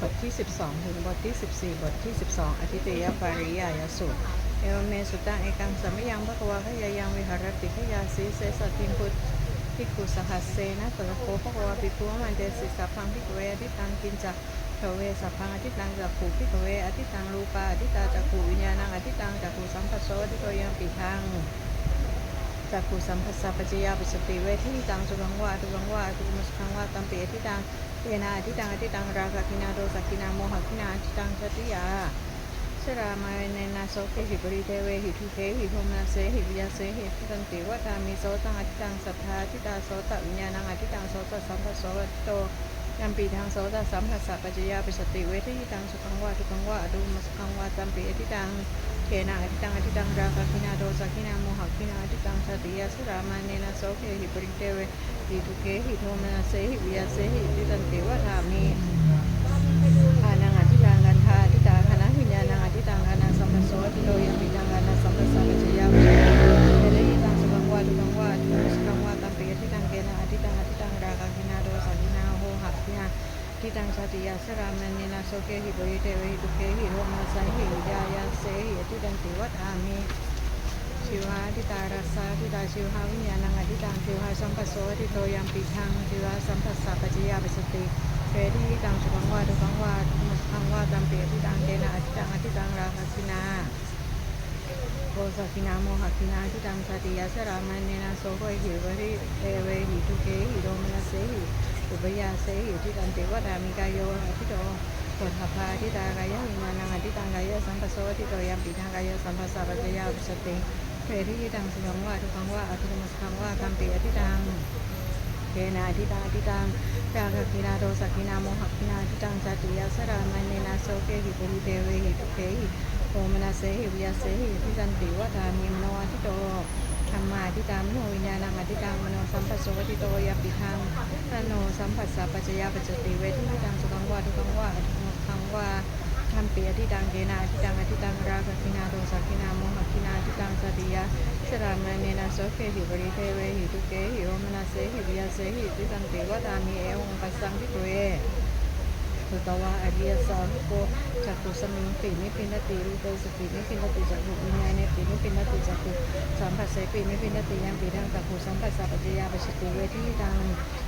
บทที่ 12 ถึงบทที่ 14 บทที่ 12 อธิตยปาริยายสูตร เอวเมสุตังเอกังสัมยังภควาขยายังวิหารติขยาสีเสสติงพุทภิกขุสหัสเสนะตระโคภควาปิภูมันเดสิสัพพังพิกเวอทิตังกินจักขเวสัพพังอธิตังจักขูพิกเวอธิตังรูปาอธิตาจักขูวิญญาณังอธิตังจักขูสัมปัสโสอธิโตยังปิทังจักขุสัมผัสสะปัจจยาปิสติเวทิตังสุขังวาทุกังวาทุกมุสขังวาตัมเปทิตัง เยนาอธิตังอธิตังราคะกินาโดสักินาโมหกินาอธิตังสติยาสรามายเนนาโสเกหิปริเทเวหิทุเกหิโทมนาเสหิวิยาเสหิทิตันติวัตามิโสตังอธิตังสัทธาอธิตาโสตวิญญาณังอธิตังโสตสัมผัสโสอธิโตยัมปีทางโสตสัมผัสสะปัจจยาปิสติเวทิตังสุขังวาทุกังวาอดุมุสขังวาตัมเปอธิตัง เคนาอธิตังอธิตังราคะคินาโดสกินาโมหคินาอธิตังสติยาสุรามาเนนะโสเคหิปริเทเวหิทุเกหิโทมนาเสหิวิยาเสหิติตันติวะธามิอานังอธิตังกันธาอธิตาคณะวิญญาณังอธิตังคณะสัมปโสติโตยังปิตังคณะสัมปสัมปจยาวิเทเลหิตังสุขังวาทุกังวาทุสุขังวาตัมปิอธิตังเกนาอธิตังอธิตังราคะคินาโดสกินาโหหคินา ทิตังสติยาสรามณีนาโสเกหิปริเทวหิตุเกหิโรมาสัยหิยายาเสหิอธิตังติวัฏอามิชิวาทิตารัสสาทิตาชิวหาวิญญาณังอธิตังชิวหาสัมปัสโสอธิโตยัมปิทังชิวาสัมปัสสะปัจจยาปิสติเปทิตังสุขังวาทุขังวามุสขังวาตัมเปอธิตังเกนะอธิตังอธิตังราคะสินาโกสกินาโมหกินาทิตังสติยาสรามันเนนะโสโหหิวริเอเวหิทุเกหิโรมนัสเสหิ อุปยาเสหิทิตันติวัฏามิกายโยอธิโตปทภาทิตากายวิญญาณังอธิตังกายสัมปโสทิโตยัมปิทังกายสัมปัสสะปัจจยาวิสติเปริตังสุขังว่าทุขังวาอธิมัสขังว่าคัมปิอธิตังเกนาทิตาทิตังราคะกินาโดสกินาโมหกินาทิตังสติยาสรามันเนนะโสเกหิปุริเทเวหิทุเกหิโอมนาเสหิวิยาเสหิทิสันติวัฏามิมโนอธิโต รมาทิตามโนวิญญาณังอธิตังมโนสัมปัสโสติโตยปิทังตโนสัมปัสสะปัจจยาปัจจติเวทิตังสุขังวาทุขังวาอธิมุขังวาธรรมเปียทิตังเกนาทิตังอธิตังราคะกินาโดสกินาโมหกินาทิตังสติยาสรามเนนะโสเคหิปริเทเวหิทุเกหิโอมนัสเสหิวิยาเสหิติตันติวตามิเอวงปัสสังพิเวสุตวะอริยสาวโกจักขุสมิงปีนิพินติรูปสปินิพินติจักขุวิญญาณปินิพินติจักขุสัมผัสเสปินิพินติยังปีดังจักขุสัมผัสสะปัจจยาปัสสติเตอทุมุสขังวะตักมิงปินิพินติตัสมิงปินิพินติจักเทสุปินิพินติโสาปินิติโสตสัมผัสเปินิพินติยังปิทังโสตสัมปัสสะปัจจยามิสติเวทีตัง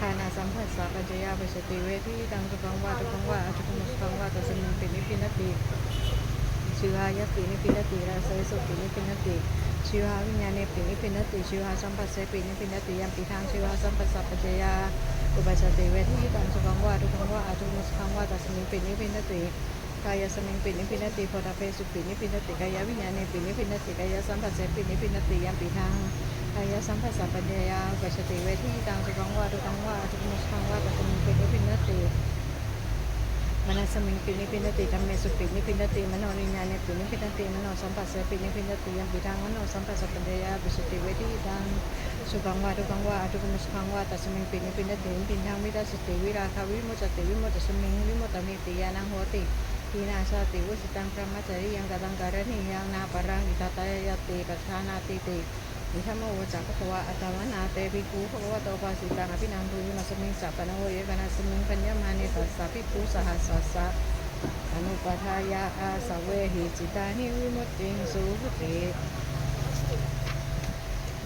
คานาสัมปัสสะปัจจยามิสติเวทิตังสุขังวาทุขังวาอทุขังวาตัสมิงปินิพินติชิวายปินิพินติราเสสุปินิพินติชิวาวิญญาณปินิพินติชิวาสัมปัสเสปินิพินติยัมปิทังชิวาสัมปัสสะปัจจยาอุปจติเวทิตังสุขังวาทุขังวาอทุมุสังวาตัสมิงปินิพินติกายสมิงปินิพินติโพธาเพสุปินิพินติกายวิญญาณปินิพินติกายสัมปัสเสปินิพินติยัมปิทังายะสัมปัสสะปัจจยาอุปจติเวทิตังสุขังวาทุขังวาทุกมุขังวาตัสมิงปินิพินติมนัสมิงปินิพินติธรรมเมสุปินิพินติมโนวิญญาณปินิพินติมโนสัมปัสสะปินิพินติยัมปิทังมโนสัมปัสสะปัญญาปิสุติเวทิตังสุขังวาทุขังวาทุกมุขังวาตัสมิงปินิพินติปินทังวิตัสติวิราคาวิมุตติวิมุตติสมิงวิมุตมิติยานังโหติทีนาสติวุสิตังพระมัจจริยังกตังการณิยังนาปรังอิตตายติปัฏฐานาติติ อิธรรมโอจักภวะอัตวนาเตปิกูขุภควะโตปาสิตังอภินังทุยมัสมิงสัพพนโวเยกนาสมิงปัญญามานิตัสสะพิภูสหัสสะสะอนุปทายาอาสเวหิจิตานิวิมุตติงสุปติ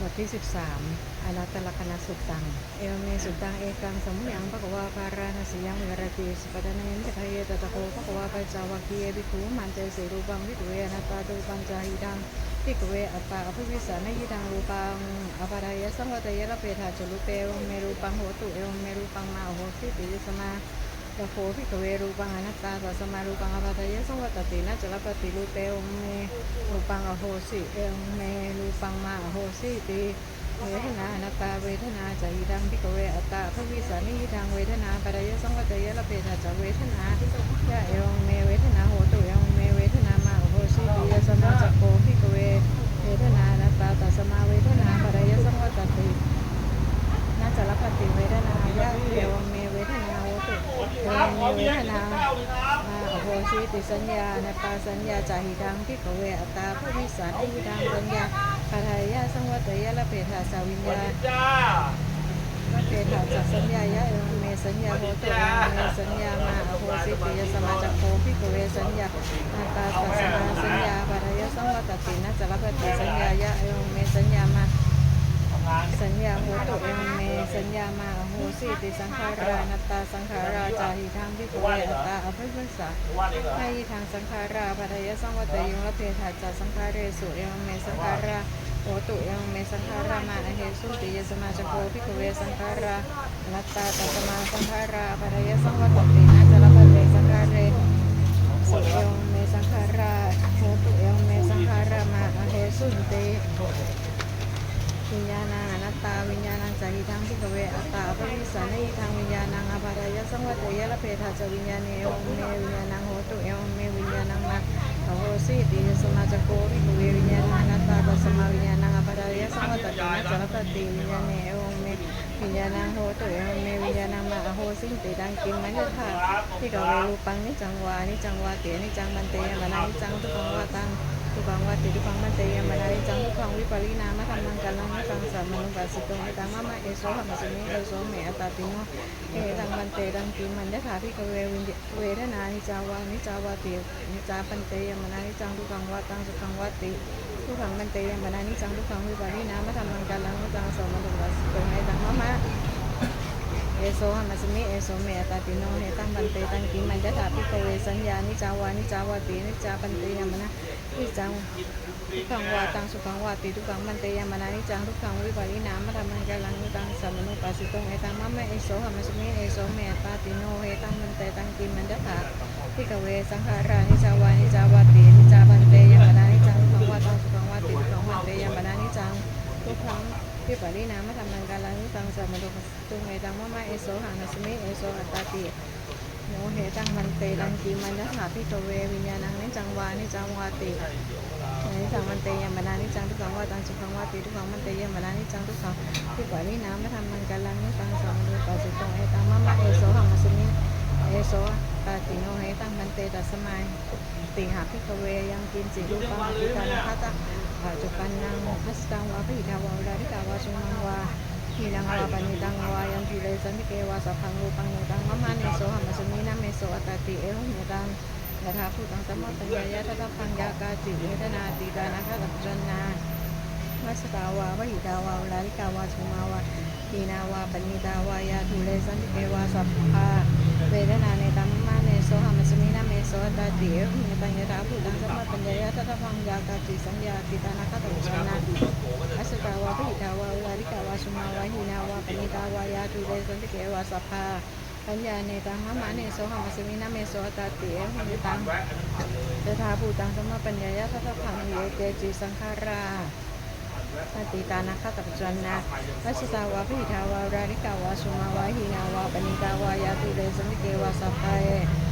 บทที่ 13อนัตตลกนสุตัง เอวเมสุตัง เอกังสมุยังภควาปาราณสียังวิรติสปดานันตะเยตตะโคภควาปจาวัคคีเอบิคูมันเตสีรูปังวิตเวนัตาตูปัญจาหิดังพิกเวอปปาอภิวิสานยิดังรูปังอปารายสังวัตยระเปธาจลุเปวเมรูปังโหตุเอวเมรูปังมาโหสิติสมา ตะโคพิกเวรูปังอนัตตาตัสมารูปังอภัตยะสังวัตตินะจรปฏิรูเตอเมรูปังอโหสิเอเมรูปังมาอโหสิติเวทนาอนัตตาเวทนาจะอีดังพิกเวอตาพระวิสานิดังเวทนาปัตยะสังวัตยะละเปตาจะเวทนายะเอเมเวทนาโหตุเอเมเวทนามาอโหสิติยะสมาจักโคพิกเวเวทนาอนัตตาตัสมาเวทนาปัตยะสังวัตตินะจรปฏิเวทนาญาเอเม เทเวทนาอาโหชีติสัญญาณปาสัญญาจาหิดังพิกเวอัตตาผู้วิสันอิดังสัญญาปัทายาสังวัตยะละเปทาสาวิญญาละเปทาจากสัญญายะเอเมสัญญาโหตุเมสัญญามาอโหสิติยสมาจักโภพิกเวสัญญา สัญญาโหตุเอมเม สัญญามาโหสิติสังขารานัตตาสังขาราจาหิทังพิกเวอัตตาอภิวัสสะว่าเองเหรอให้ทางสังขาราปัทยสังวัตยุงละเพทาจาสังขาเรสุเอมเมสังขาราโหตุเอมเมสังขารามาอเหสุติยสมาจโกพิกเวสังขารานัตตาตัสมาสังขาราปัทยสังวัตตินะจลปเตสังขาเรสุเอมเมสังขาราโหตุเอมเมสังขารามาอเหสุติ วิญญาณังอนัตตาวิญญาณังสาหิทังพิกเวอัตตาปริสานิทังวิญญาณังอภารายสังวัตยะละเพทาจวิญญาณเอวเมวิญญาณังโหตุเอวเมวิญญาณังมาโหสิติสมาจโกพิเววิญญาณังอนัตตาตัสมาวิญญาณังอภารายสังวัตตินะจรตติวิญญาณเอวเมวิญญาณังโหตุเอวเมวิญญาณังมาอโหสิติดังกิมมันยธาพิกเวรูปังนิจังวานิจังวาเตนิจังมันเตยมนานิจังทุกขังวาตัง วังวัติทุกังมันเตยมนาริจังทุกังวิปริณามะธรรมังกัลังมะตังสัมมนุปัสสิโตเอตังมะมะเอโสหัมสมิเอโสเมอตาติโนเอตังมันเตตังกิมันยถาภิกเววิญเวทนานิจาวานิจาวาตินิจาปันเตยมนานิจังทุกังวัตังสุขังวัติทุกังมันเตยมนานิจังทุกังวิปริณามะธรรมังกัลังมะตังสัมมนุปัสสิโตง เอโซหัมัสมิเอโซเมตาติโนเฮตังบันเตตังกิมันยถาภิโกเวสัญญานิจาวานิจาวาตินิจาปันเตยามนะนิจังทุกขังวาตังสุขังวาติทุกขังบันเตยามนะนิจังทุกขังวิปาริณามะธรรมังกัลังนิตังสัมมนุปัสสิโตเอตังมะมะเอโซหัมัสมิเอโซเมตาติโนเฮตังบันเตตังกิมันยถาภิโกเวสังขารานิจาวานิจาวาตินิจาปันเตยามนะนิจังทุกขังวาตังสุขังวาติทุกขังบันเตยามนะนิจังทุกขัง พิปริณามะธรรมังกาลังตังสัมมโนปัสตุเมตังมะมะเอโสหังนัสมิเอโสอัตตาติโมเหตังมันเตลังกีมันยถาพิกเววิญญาณังนิจังวานิจังวาตินิจังมันเตยมนานิจังทุกขังวาตังสุขังวาติทุกขังมันเตยมนานิจังทุกขังพิปริณามะธรรมังกาลังตังสัมมโนปัสตุเมตังมะมะเอโสหังนัสมิเอโสตาติโนเหตังมันเตตัสมัยติหาพิกเวยังกินจิรูปังปิตานาคตา ปัจจุบันนังพัสตังวาปิดาวาอุดาริกาวาสุนังวาหินังวาปณิตังวายันติเลสันติเกวาสัพพังรูปังโนตังมะมาเนโสหัมสมินาเมโสอัตติเอหุเมตังยถาภูตังสัมมาปัญญายะทัตพังยากาจิเวทนาติดานาคาตัจจนามัสตาวาวะหิดาวาอุดาริกาวาสุมาวาทีนาวาปณิตาวายาทุเลสันติเกวาสัพพาเวทนาเนตัม มะมาเนโสหัมสมินาเมโสอัตตติเอหุเมตังยถาภูตังสมมาปัญญายะทัตพังยากาจิสัญญาติดานาคาตัจจนาอัสตาวาปิตาวาวาริกาวาสุมาวหินาวาปณิตาวายาตุเรสันติเกวาสัพพาปัญญาเนตังมะมะเนโสหัมสมินาเมโสตาติเอหิตังเตถาภูตังสมมาปัญญายะทัตถังเยเตจิสังขาราปฏิตานาคาตัปจันนาอัสตาวาปิตาวาวาริกาวาสุมาวาหินาวาปณิตาวายาตุเรสันติเกวาสัพพาเอสังขาราเนตังมะเอหิเมตังเย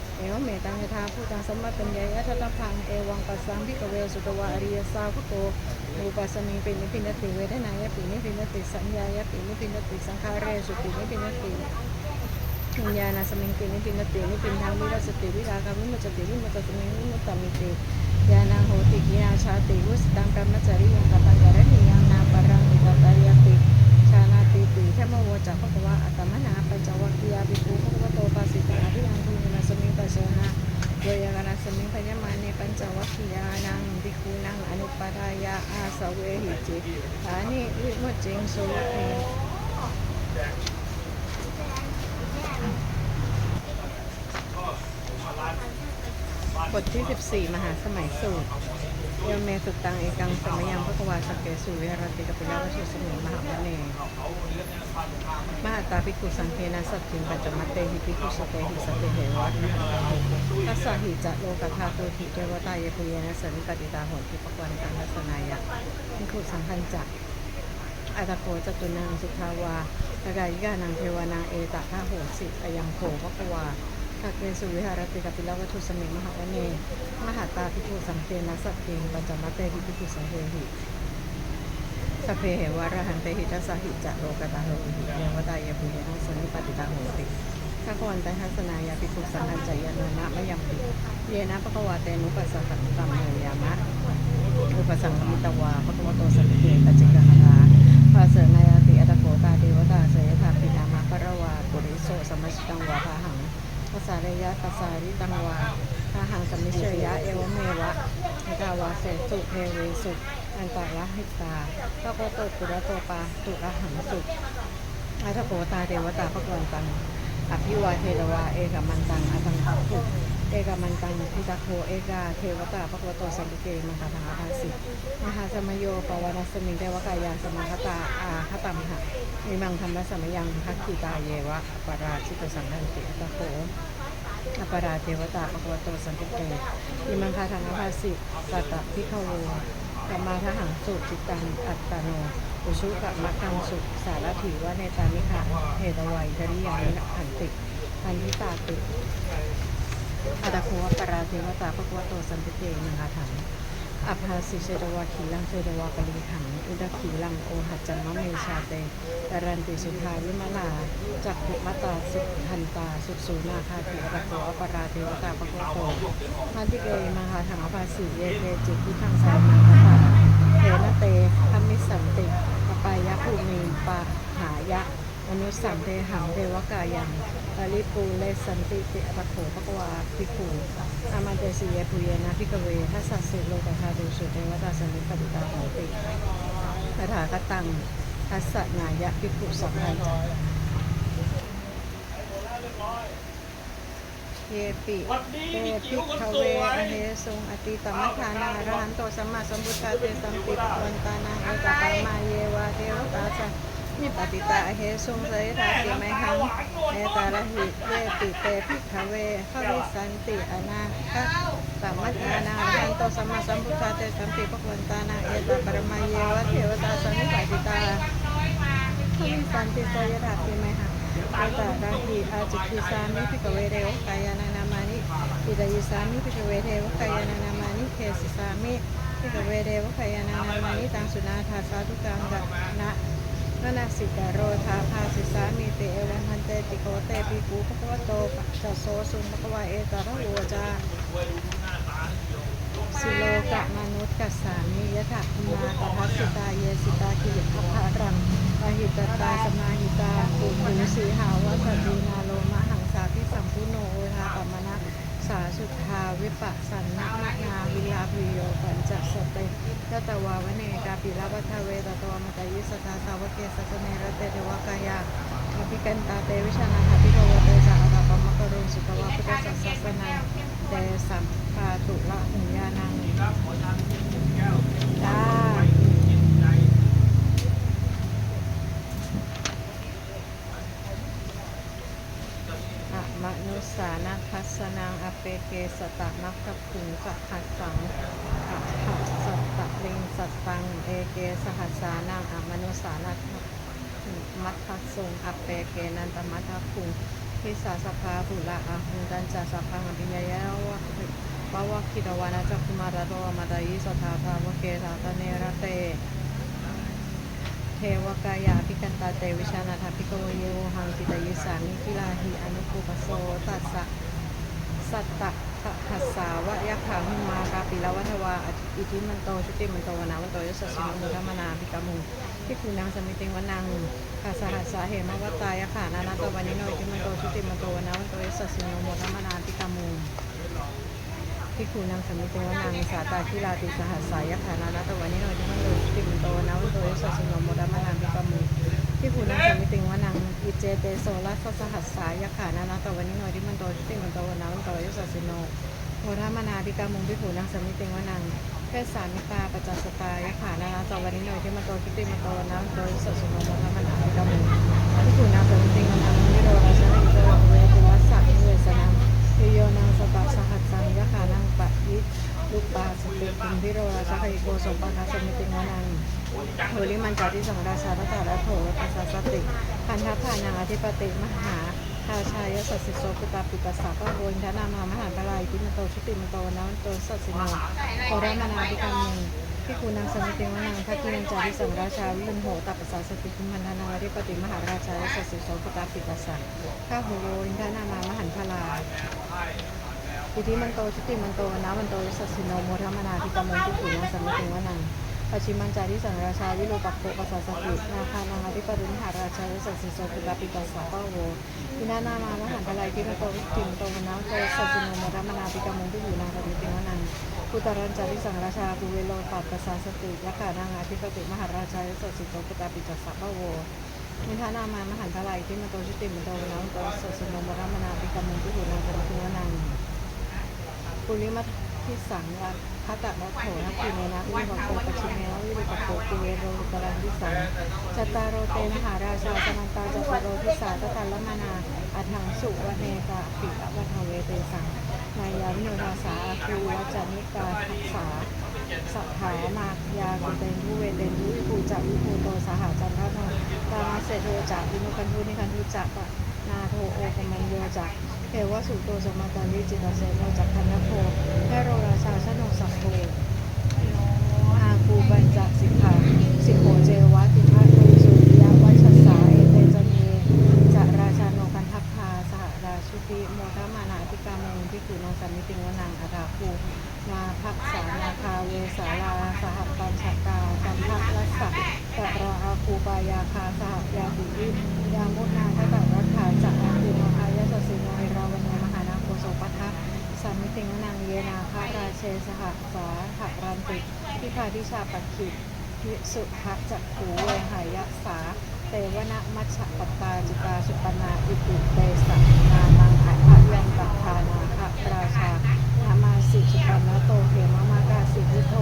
สตาวาปิหิดาวาลาริกาวาสุมตังยันทุเรสัมเกวาสัพพังวิญญางในตังสมัสมินาเมโสเอตติเอวเมตังยถาภูตังสมมาปัญญายะทัตพังเอวังปัสสังพิกเวสุตวาอริยสาวกโกอุปัสมิปินิพินติเวทนายะปินิพินติสัญญายะปินิพินติสังขารเรสุปินิพินติวิญญาณสมิงตินิปินตินิปินทางวิรัสติวิราคาวิมุจติวิมุตสมิงวิมุตตมิติยานังโหติกิยาชาติวุสตังกรรมจริยังกตังกรณียังนาปรังอิตตายติ ชานาติติเทมโวจักพระวะอัตมนาปัญจวัคคียาภิกขุพระวโตปาสิตาอภิยังคุญสมิงปัสสนาเวยากนาสมิงพยมาเนปัญจวัคคียานังภิกขุนังอนุปารายาอาสเวหิจิฐานิวิมุจิงสุเอบทที่ 14 มหาสมัยสูตร ยมเมสุตังเอกังสมยังพระกวาสกเกสุวิหารติกปิลาวชิสมิงมหามเนมหาตาภิกขุสังเคนะสัตถิงปัจจมัตเตหิภิกขุสเตหิสติเหวัตทัสสะหิจะโลกธาตุหิเทวตายปุเยนะสนิปติตาโหติปกวันตังทัสนายะภิกขุสังคัญจักอัตโกจตุนังสุทาวาตกายิกานังเทวานังเอตะาโหสิอายังโภภควา ทักเวสุวิหารติกปิลวัตุสมิงมหาวเนมหาตาภิกขุสังเกนัสสตติงปัญจมัตเตหิภิกขุสังเกหิสพเพเหวะระหันเตหิทัสสหิจะโลกตาโหหิเยวตายภูเยนะสนิปติตาโหติข้าพวันตทัสนายาภิกุสังฆัญจยานนะมะยังปิเยนะปะกวาเตนุปัสสะตัมตัมโมยามะอุปสังมิตวาพระกวาโตสันเกปัจจิกหาภาเสนายติอัตโกตาเทวตาเสยธาปินามาประวาปุริโสสมัชตังวาพาหัง ภาษาเรยะภาษาริตังวาพาหังสมิเชยะ เอวเมวะมิกาวาเสสุเทเวสุอันตระหิตาพระโกโตปุระโตปาตุระหังสุอัตโกตาเทวตาพระกวันตังอภิวาเทรวาเอกมันตังอัตังสุ เอกมันตังพิตาโคเอกาเทวตาพระกวโตสัมปิเกมหาทางอาสิมหาสมโยปวาสมิงเทวกายาสมังคตาอาคตัมหะมิมังธรรมสมยังพักขีตาเยวะปราชิตสังหันติอัตตโขอปราเทวตาปะกวโตสันติเกมิมังคาทางภาสิสัตตพิขโวกัมมาทหังสุจิตังอัตตโนอุชุกะมะกังสุสารถีวะเนตานิคะเหตวัยจริยังนิขันติพันธิตาติ อัตตโขอปราเทวตาปะกวโตสันติเกมิมังคาถังอภาสิเชดวาขีลังเชดวาปริขังอุดขีลังโอหัจจัมมะเมชาเตตรันติสุทาวิมลาจักขุมตาสุขันตา สุสูนาคาติอรโกอปราเทวตาปะโกโตพันธิเกมหาถังอภาสิเยเตจิตทิทังสายมังคาเทนะเตธรรมิสันติปปายะภูมิปะหายะ มนุสสัมเทหังเทวกายังปริปูเลสันติติอรโขปะกวาภิกขุอามันเตสีเยปุเยนะพิกเวทัสสะสุโลกธาตุสุเทวตาสมิปติตาโหติคาถาคตังทัสสนายะพิกขุสัมพันเยปิเตพิกเวอเหสงอติตมัฏฐานาอรหันโตสัมมาสัมพุทธาเตสัมปิปวันตานังเอตปามาเยวาเทวตาสั ปติตาเหสงเสยทาติไมหังเอตาระหิเยปิเตพิกขเวขวิสันติอนาคสัมมัฏฐานายันโตสัมมาสัมพุทธาเตสัมปิปวันตานังเอตาปรมาเยวาเทวตาสันิปติตาขวิสันติสยถาติไมหังเอตาระหิอาจิกิสามิพิกเวเรวกายานานามานิอิดายิสามิพิกเวเทวกายานานามานิเคสิสามิพิกเวเทวกายานานามานิตังสุนาทาสาธุกังกะนะ นนาสิกาโรธาภาสิสามิเตเอวังหันเตติโกเตปิกูภควโตปัจโสสุภควาเอตระโวจาสิโลกะมนุษย์กัสสามิยะถะคุมาตทัสสิตาเยสิตาคิริภพะรังปหิตตาสมาหิตาปุถุสีหาวสัตดีนาโลมหังสาพิสัมพุโนโอทาปมมนะ สาสุทธาวิปัสสันนะมะนาวิลาภิโยปัญจสเตยตวาวเนกาปิลาวัฏเวตตวมตยิสตาสาวเกสสเนรเตเทวกายาอภิกันตาเตวิชานาคาภิกวเตจาอาตาปมะกรุสุตวะพุทธสัสะสนาเตสัมปาตุละหุญญานังจ้อะมะ นุสานัคัสสนังอเปเกสตะนักขพุงกะหัสสังอะหัสสัตตะลิงสัตตังเอเกสหัสสานังอมนุสานัมัทธสุงอเปเกนันตมัทธพุงพิสาสภาภุระอะหุดันจาสพังอภิญญายวะปวะคิดวานาจักคุมารโตมาตายิสทาภาวเกสาตเนระเต เทวกายาพิกันตาเตวิชานาถาพิกโวเยหังจิตยิสามิกิลาหิอนุปุปโสตัสสะสัตตะหัสสาวะยะขาหุมากาปิลวัทวาอิทิมันโตชุติมันโตวนาวันโตยสสิมุธรรมนาภิกามุพิคุนังสมิติงวนังขาสหัสสาเหมวัตตายะขานานาตวันนิโนอิทิมันโตชุติมันโตวนาวันโตยสสิมุธรรมนาภิกามุ พิคูนางสมิเตวนามิสาตาคิลาติสหัสสายขานานาตวันนิโนจิมันโลติมโตนาวันโตยสสิโนโมดามานามิกามุพิคูนางสมิติงวนังอิเจเตโซลัสสหัสสายขานานาตวันนิโนจิมันโตติมโตนาวันโตยสสิโนโมดามานาภิกามุพิคูนางสมิติงวนังเพศสามิตาปัจจสตายขานานาตวันนิโนจิมันโตติมโตนาวันโตยสสิโนโมดามานาภิกามุพิคูนางสมิติงวนังนิโรธาชนะอิโตเวตุวั สสะนิเวสนังโยนังสตะสหัสสังยะขานังปะยิลุปาสติคุมพิโรราชาคโกสมปันสมิติงนังโหริมันจาริสังราชาตถาและโถปัสสสติพันธพานังอธิปติมหาทาชายสัสสิโสปิตาปิตัสสะปะโวนทนามามหาปลายติมโตชุติมโตนะวันโตสัสสิโนโครมนาภิการร มพิคูนังสมิติวนังทักกินังจาริสังราชาวิมุโหตัปปสสสติคุมันธนาริปติมหาราชาสัสสิโสปตาปิตัสสะข้าโหโวนทนามามหันพลาอิทิมันโตชุติมันโตนะมันโตสัสสิโนโมทมนาธิกรรมงทุกขุนังสมิติวนัง ปัจฉิมังจาริสังราชาวิโรปักโกปัสสสตินาคานังอธิปติหาราชาวิสัสสิโสปิตาปิตัสสะปะโวอินานามามหันตะไลทิมโตชุติมโตนะโตสัสสิโนมทมนาพิกรรมงทุกขุนังสัมมิติวนังพุตรัญจาริสังราชาภูเวโลปัสสสติยะขานังอธิปติมหาราชาวิสัสสิโสปิตาปิตัสสะปะโวมิทานามามหันตะไลที่มันโตชุติมโตนะโตสัสสิโนมทมนาพิกรรมงทุกขุนังสัมมิติวนังปุริมัท ทิสังวะพัตตะมัโถนักขีเนนะวิริปโกปัจฉิเมนวิริปโกปุเวโรอุตรังทิสังจัตตารโรเตมหาราชาสมันตาจัตตารโรทิสาตตัลละมานาอัถังสุวะเนกะปิอวัทเวเตสังนายาวิโนทาสาคูวัจานิกาทัสสาสัทธามายากุเตนทุเวเตนทุวิภูจักวิภูโตสหจันทโนตามาเสโทจักวินุคันทุนิคันทุจักปะ นาโทโอปมัญโยจักเทวสุโตสมาตาลิจิตาเสโนจักขันธโพให้โรราชาชนงสัพโพอาคูบัญจสิกขาสิโขเจวะติพัทโทสุริยวัชสาเอเตจเมจะราชาโนกันทัพพาสหราชุติโมทมานาธิกามงพิกุนงสัมมิติงวนังอาราภูนาภักษานาคาเวสาลาสหปัญชกาสัมภักลัสสะตราอาคูปายาคาสหยาติวิยามุนาทัตะรัฐาจักอาคูมหายสสิโนเอราวันมหานาโคโสปัทะสัมมิติงนังเยนาคาราเชสหสาหรันติพิพาทิชาปัจขิวิสุภะจักขูเวหายะสาเตวนะมัชฌะปตาจิตาสุปนาอิติเตสะนามังอัฏฐยันตัทานาคะราชานามาสิสุปนโตเทมมากาสิวิโท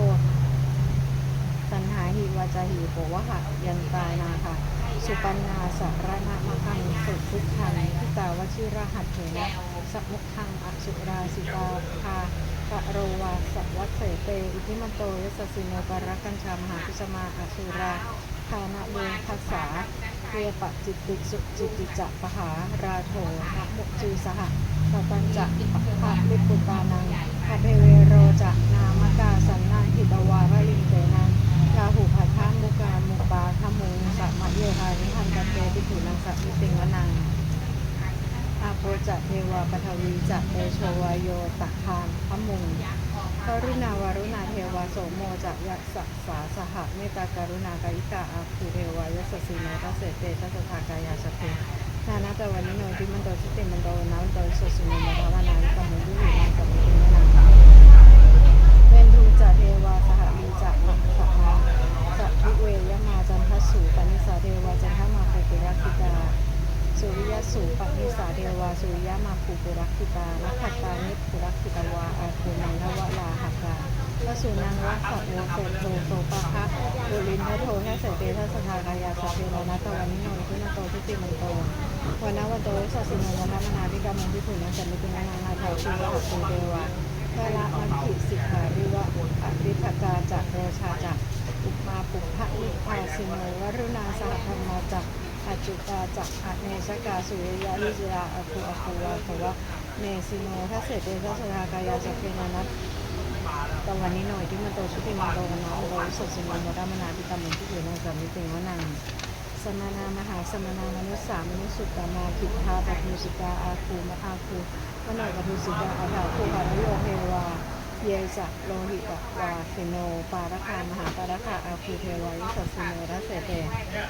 ตันหาหิวาจาหิโปวะหะยันตานาค่ะ สุปันนาสารณะมะคังสุทุกขังพิตาวชิรหัตเถนะสัมมุขังอสุราสิตาภาปะโรวาสวัตเสเตอิทิมันโตยสสสิโนปรักัญชามหาพิสมาอสุราคานะเวทัสสาเวปะจิตติสุจิตติจะปหาราโถนะมุจีสหสตัญจะภะลิปุตานังคาเทเวโรจะนามกาสันนาหิตวารลิงเตนัง ราหูพัทธามุกามุปาขมุงสัมมะเยหานิพันตะเตปิถุนังสัมมิติงวนังอาโปจะเทวาปทวี จะเตโชวายโยตักคานขมุงกรุณาวารุณาเทวาโสโมจะยัสสะสาสหเมตตาการุณากายิกาอาคูเทวายสสสีโนทัสเสเตทัสสทากายาสเพนานาตะวันนิโนทิมันโตชิติมันโตนาวันโตสสุโนมาทาวานานิกามุยุหินังสัมมิติงวนังเวนทูจะเทวาสหมีจะมัสสมาสัพพิเวยมาจันทสูปนิสาเทวาจันทมาภูปุรักิตา สุริยสูปนิสาเทวา สุริยมาภูปุรักขิตานักขัตตานิปุรักขิตวาอาคูนังนวลาหัตตาพระสุนังวัสสะโวเสโตโสปะคะบุรินทโทแทเสเตทัสทากายาสพเพโรนัตวันนิโนทุนโตทิติมันโตวันนวันโตสัสสิโนวันนมนาภิกรรมวิถุนังสัมมิตินานานาถาชีวะหัตโตเทวากาละมันขิสิกขาริวะอริภกาจักโรชาจักอุปมาปุพพะนิพาสิโนวรุณาสหธรรมาจัก อจุตาจักอเนชกาสุริยะลิจยาอคุอคุวาภวะเนสิโนทัสเสเตทัสสทากายาสัพเพนานัตตะวันนี้หน่อยที่มันโตชุติมันโตวันน้องโตวิสุทธิมันโมดามนาพิตามุนที่อยู่ในสามิติงวนังสมานามหาสมานามนุษย์สามนุษย์สุตตามาขิทธาปทุสิกาอาคูมะอาคูมโนปทุสิกาอาถาคูหารโยเทวา เยจะโลหิตวาสิโน ปารคามหาปารคาอาคูเทวายุสัสสิโนรัสเสเต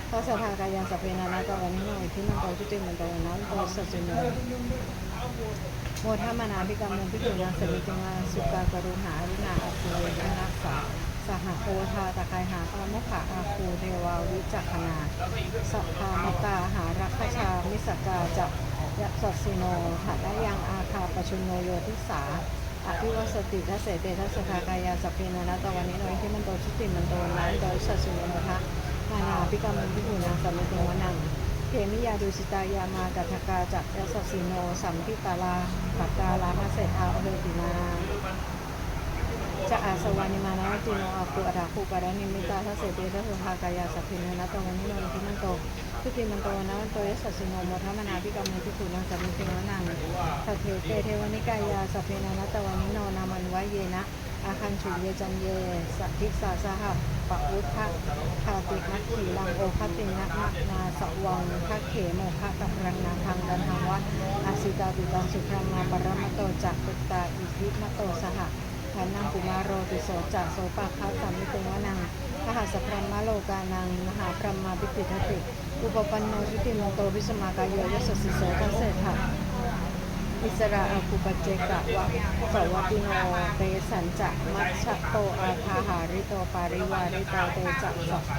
พระสภากายังสเพนานาตวันนิโนอิทิมันโตจุติมันโตนันโตสัสสิโนโมทมานาภิกรรมมุพิจุนังสมิติงาสุกากรุณาอรุณาอาคูเวนะรักษาสหโอทาตะไคหาปามุขะอาคูเทวาวิจักขณาสัพพามตาหารักชามิสกาจักยสัสสิโนหัดยังอาคาปชุนโนโยทิสา อภิวสติทัสเสเตทัสสากายาสัพเพนานาตวันนี้โนยที่มันโตชุติมันโตนันโดยสัสสิโนนะคะนานาภิกรรมพิจุนังสมิติงวนังเทมิยาดุสิตายามากัทกาจักยสสิโนสัมพิตาลาปัตตาลามาเสธาอเวตินาจะอาสวานิมานาจิโนอาคูอาราคูปารานิมิตาทัสเสติทัสสากายาสัพเพนะนัตตวันิโนทิมันโต ทุติมันโตนะวันโตยสัสสิโนโมทมนาภิกรรมทิขุนังสัมมิติวนังทัเทเตเทวนิกายาสัพเพนะนัตตวันิโนนามันวะเยนะอาคันฉุเยจันเยสัทธิสาสหะปะวุฒะคาติมัคขีลังโอคตินะมะนาสวังคะเขโมคะกัรังนาทังดันทังวะอาสิตาติตังสุพรังมาปรมโตจักตุตาอิทิมโตสหะ ทานังกุมารโรติโสจะโสปะคาสามิเตวนังมหาสพรมะโลกานัง มหาพรหมาปิปิทติ อุปปันโนชุติมนโตวิสมากายโยยสสสิโสทัสเสถะอิสระอาคุปเจกะวะสวัติโนเตสันจะมัชชะโตอาคาหาริโตปาริวาริตาเตจะสัพเพ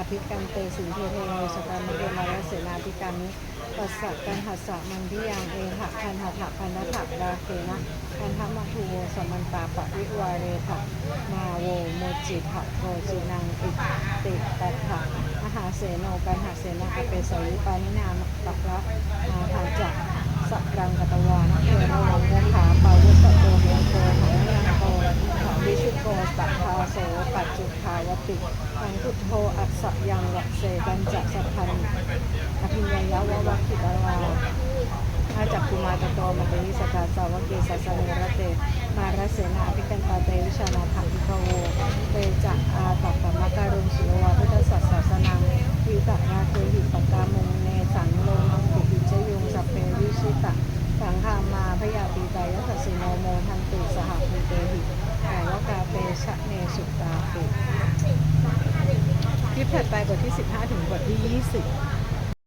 อภิกันเตสินเทเทโนสกามเกมารเสนาภิกามิปัสสะกันหัสสะมังพิยังเอหะคันหะถะพันธะดาเกนะคันธมัทุโวสมันตาปะวิวาเรทะมาโวโมจิทะโกจินังอิติตัทธะมหาเสโนกันหาเสนาเปสวิปานินามปักละอาหาจักสักรังกตวานะเทโรโมขาปาวุสโตเมโตหังยังโตหังวิชุโกสัทธาโสปัจจุทาวติหังพุทโธอัสสะยังวัเสกันจะสัพพันอภิญญายาวะวัคคิตวา อาจักกุมารโตมะเตวิสกา ส